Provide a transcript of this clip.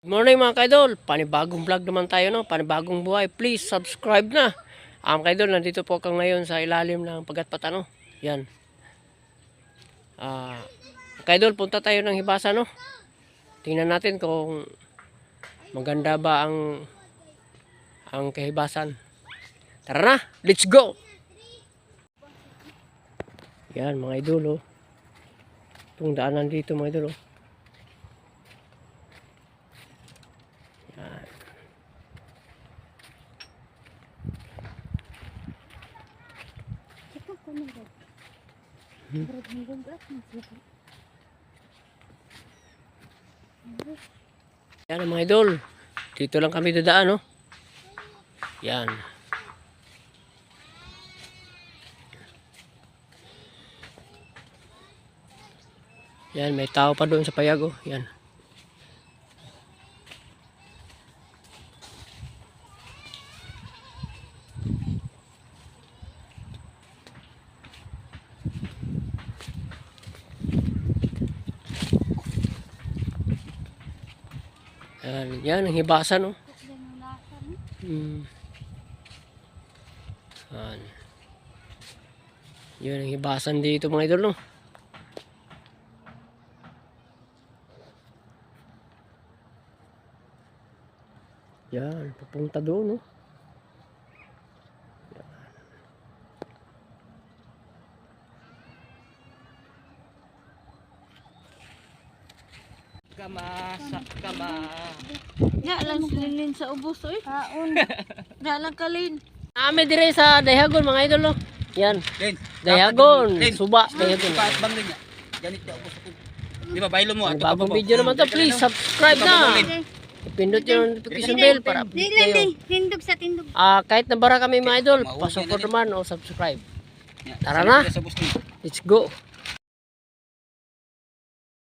Good morning mga kaidol, panibagong vlog naman tayo no, panibagong buhay. Please subscribe na. Ang kaidol, nandito po ako ngayon sa ilalim ng pagatpat ano. Yan. Ah, kaidol, punta tayo ng hibasa no. Tingnan natin kung maganda ba ang ang kahibasan. Tara na, let's go. Yan mga idol oh. Itong daanan dito mga idol oh. Yan. Yan mga idol. Dito lang kami dadaan, no? Yan. Yan, may tao pa doon sa payago. Yan. Yan, yan ang hibasan, no? Hmm. Yan. Yun ang hibasan dito mga idol, no? Yan, papunta doon, no? Kama, sa kama. Nga lang silinin sa ubos oy. Kaon. Nga lang kalin. Ame dire sa Dayagon mga idol, no? Yan. Dayagon, suba, Dayagon. Paat bang rin niya. Ganit niya ubos ako. Di ba, baylo mo. Ato bagong video naman to, please subscribe na. Pindot yung notification bell para update kayo. Tindog sa tindog. Ah, kahit nabara kami mga idol, pasok naman o subscribe. Tara na. ko. Let's go.